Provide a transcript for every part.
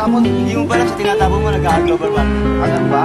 tinatapon. Hindi mo ba lang sa tinatapon mo nag-global warming? Ano ba?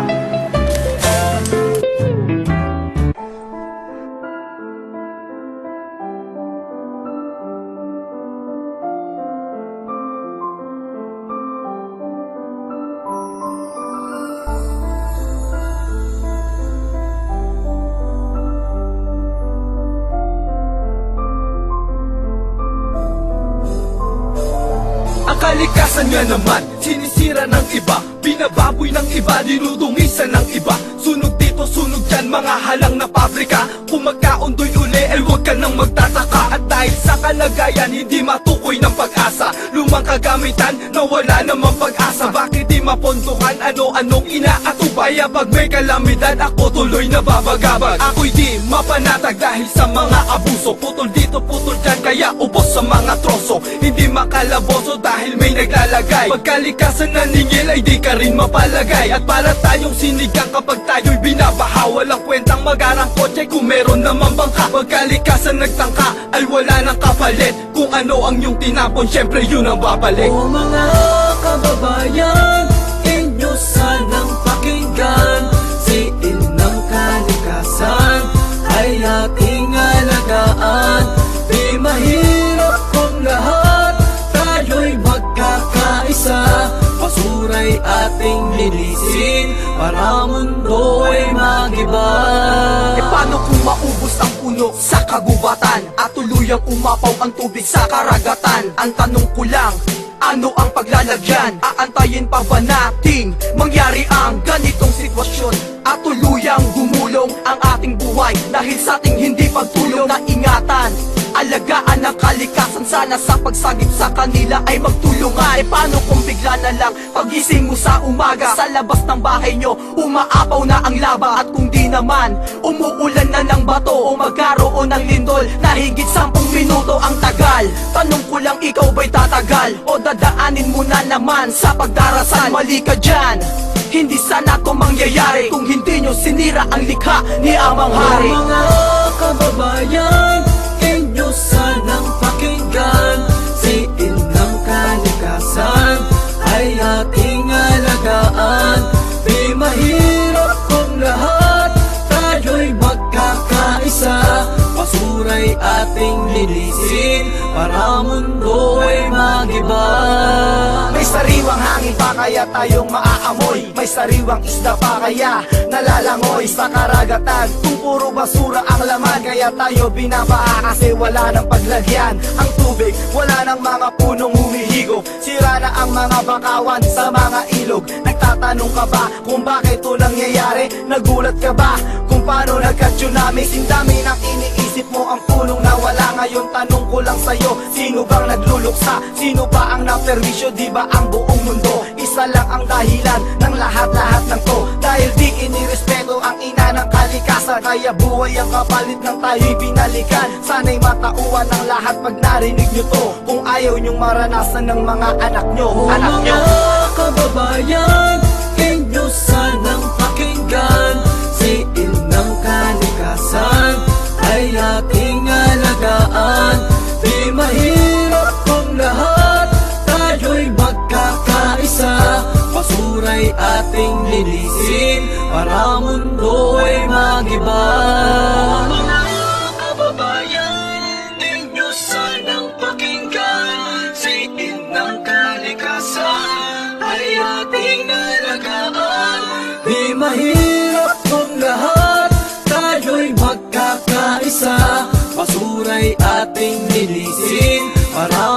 Kalikasan nga naman, sinisira ng iba. Binababoy ng iba, dinudungisan ng iba. Sunog dito, sunog dyan, mga halang na pabrika Kung magkaundoy uli, ay huwag ka nang magtataka. At dahil sa kalagayan, hindi matukoy ng pag-asa. Lumang kagamitan, na wala namang pag-asa. Bakit di mapondohan, ano-anong inaatubay? Kaya pag may kalamidad, ako tuloy na babagabag Ako'y di mapanatag dahil sa mga abuso. Putol dito, putol dyan, kaya ubos sa mga troso. Hindi makalaboso dahil may naglalagay. Pagkalikasan na ningil ay di ka rin mapalagay. At para tayong sinigang kapag tayo'y binabaha Walang kwentang magarang kotse kung meron naman bangka Pagkalikasan nagtangka ay wala nang kapalit. Kung ano ang iyong tinapon, syempre yun ang babalik O mga kababayan, linisin para mundo ay magiba E paano kung maubos ang puno sa kagubatan At tuluyang umapaw ang tubig sa karagatan Ang tanong ko lang, ano ang paglalagyan? Aantayin pa ba nating mangyari ang ganitong sitwasyon? At tuluyang gumulong ang ating buhay Dahil sa ating hindi pagtulong na ingatan Alagaan sana sa pagsagip sa kanila ay magtulungan. E paano kung bigla na lang pagising mo sa umaga? Sa labas ng bahay nyo umaapaw na ang laba. At kung di naman umuulan na ng bato O magkaroon ng lindol na higit sampung minuto ang tagal. Tanong ko lang ikaw ba'y tatagal? O dadaanin mo na naman sa pagdarasan Mali ka dyan. Hindi sana to mangyayari Kung hindi nyo sinira ang likha ni Amang Hari. O mga kababayan, pakinggan ating linisin para mundo ay magiba. May sariwang hangin pa kaya tayong maaamoy? May sariwang isda pa kaya nalalangoy? Sa karagatan kung puro basura ang laman Kaya tayo binabaa kasi wala nang paglagyan. Ang tubig wala nang mga punong humihigop Sira na ang mga bakawan sa mga ilog. Nagtatanong ka ba kung bakit ito nangyayari? Nagulat ka ba kung paano nagka-tsunami? Sindami ng iniisip mo ang sa'yo, sino bang nagluluksa? Sino ba ang naperwisyo? Di ba ang buong mundo? Isa lang ang dahilan ng lahat-lahat ng to. Dahil di inirespeto ang ina ng kalikasan. Kaya buhay ang kapalit ng tayo'y binalikan. Sana'y matauhan ng lahat pag narinig nyo to. Kung ayaw nyong maranasan ng mga anak nyo O Anak nyo. mga kababayan, inyo sanang pakinggan. Si Inang Kalikasan ay linisin para mundo ay magiba. Mga kababayan, inyo sanang pakinggan Si Inang Kalikasan ay ating alagaan Di mahirap kung lahat tayo'y magkakaisa Basura'y ating linisin para